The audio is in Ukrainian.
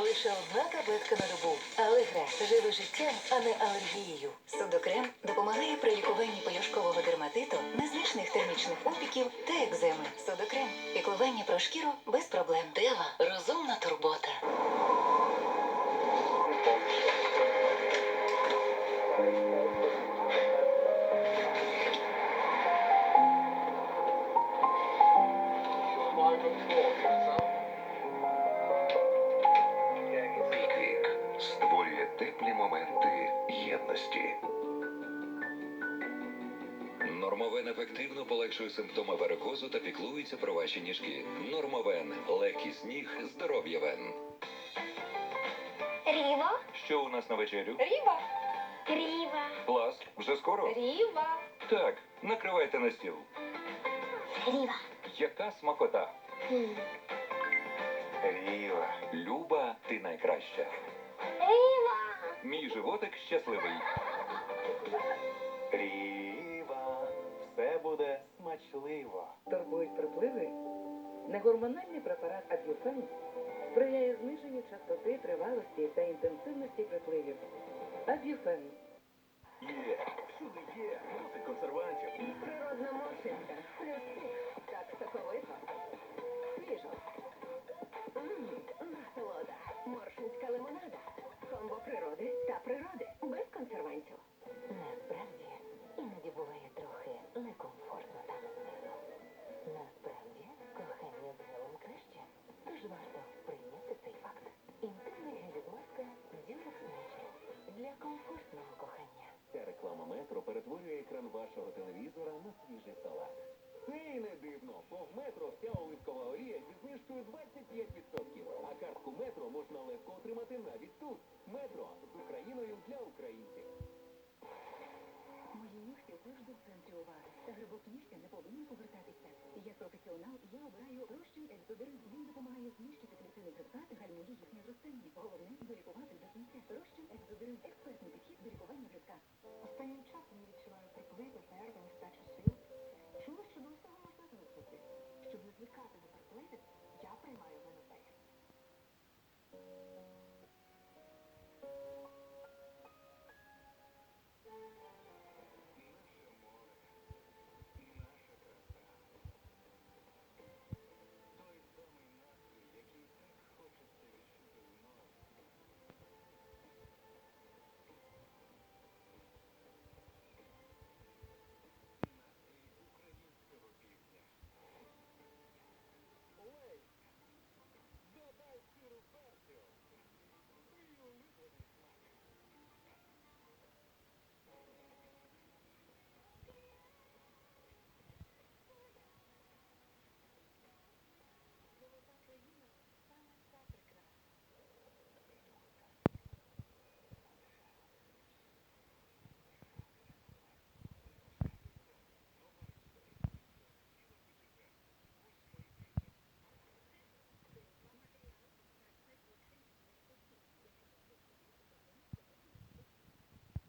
Лише одна таблетка на добу. Алегра живе життям, а не алергією. Судокрем допомагає при лікуванні пелюшкового дерматиту, незначних термічних опіків та екземи. Судокрем піклування про шкіру без проблем. Дева розумна турбота. Вік моменти єдності. Нормовен ефективно полегшує симптоми варикозу та піклується про ваші ніжки. Нормовен легкість ніг, здоров'я вен. Ріва, Що у нас на вечерю? Ріва, Ріва, Клас, вже скоро? Ріва, Так, накривайте на стіл. Ріва. Яка смакота? Ріва. Люба, ти найкраща. Животик щасливий. Ріва, все буде смачливо. Турбують припливи? Негормональний препарат Ад'юфен сприяє зниженню частоти, тривалості та інтенсивності припливів. Ад'юфен Є, всюди є. Мусить консервантів. Природна. Плюс для комфортного кохання. Ця реклама метро перетворює екран вашого телевізора на свіжий салат. Це і не дивно, бо в метро вся оливкова олія зі знижкою 25%, а картку метро можна легко отримати навіть тут. Метро з Україною для українців. Мої нігті завжди в центрі уваги. Та грибок нігтя не повинен повертатися. Як професіонал я обираю розчин Ельзодер. Він допомагає знищити клітини грибка